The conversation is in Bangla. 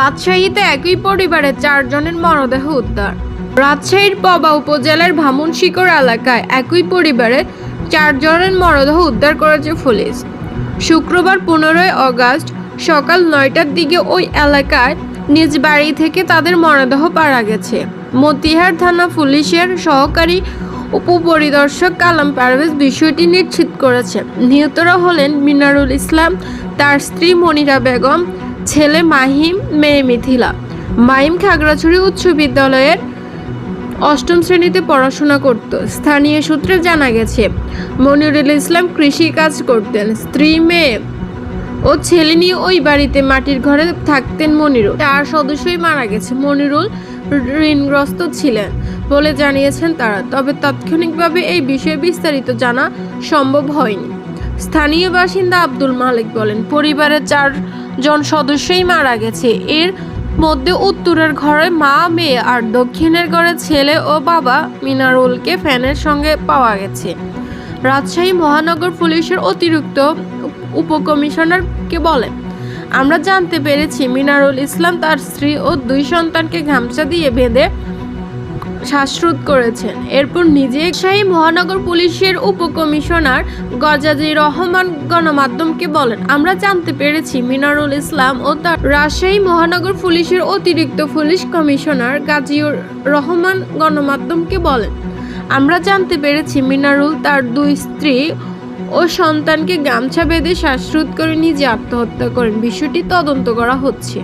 রাজশাহীতে একই পরিবারের চারজনের মরদেহ উদ্ধার। রাজশাহীর পবা উপজেলার ভামুনশিকর এলাকায় একই পরিবারের চারজনের মরদেহ উদ্ধার করেছে পুলিশ। শুক্রবার পনেরোই আগস্ট সকাল নয়টার দিকে ওই এলাকায় নিজ বাড়ি থেকে তাদের মরদেহ পাওয়া গেছে। মতিহার থানা পুলিশের সহকারী উপপরিদর্শক কালাম পারভেজ বিষয়টি নিশ্চিত করেছে। নিহতরা হলেন মিনারুল ইসলাম, তার স্ত্রী মনিরা বেগম ছেলে মাহিম, মেয়ে মিথিলা। মাহিম খাগড়াছড়ি উচ্চ বিদ্যালয়ের অষ্টম শ্রেণীতে পড়াশোনা করত। স্থানীয় সূত্রে জানা গেছে, মনিরুল ইসলাম কৃষি কাজ করতেন। স্ত্রী, মেয়ে ও ছেলে নিয়ে ওই বাড়িতে মাটির ঘরে থাকতেন মনিরুল। চার সদস্যই মারা গেছে। মনিরুল ঋণগ্রস্ত ছিলেন বলে জানিয়েছেন তারা। তবে তাৎক্ষণিকভাবে এই বিষয়ে বিস্তারিত জানা সম্ভব হয়নি। স্থানীয় বাসিন্দা আব্দুল মালিক বলেন, পরিবারের চারজন সদস্যই মারা গেছে। এর মধ্যে উত্তরের ঘরে মা, মেয়ে আর দক্ষিণের ঘরে ছেলে ও বাবা মিনারুলকে ফ্যানের সঙ্গে পাওয়া গেছে। রাজশাহী মহানগর পুলিশের অতিরিক্ত উপকমিশনারকে বলেন, আমরা জানতে পেরেছি মিনারুল ইসলাম তার স্ত্রী ও দুই সন্তানকে গামছা দিয়ে বেঁধে শ্বাসরোধ করেছেন। এরপর নিজে শাহী মহানগর পুলিশের উপকমিশনার গজাজি রহমান গণমাধ্যমকে বলেন, আমরা জানতে পেরেছি মিনারুল ইসলাম ও তার রাজশাহী মহানগর পুলিশের অতিরিক্ত পুলিশ কমিশনার গাজীউর রহমান গণমাধ্যমকে বলেন, আমরা জানতে পেরেছি মিনারুল তার দুই স্ত্রী ও সন্তানকে গামছা বেঁধে শ্বাসরোধ করে নিজে আত্মহত্যা করেন। বিষয়টি তদন্ত করা হচ্ছে।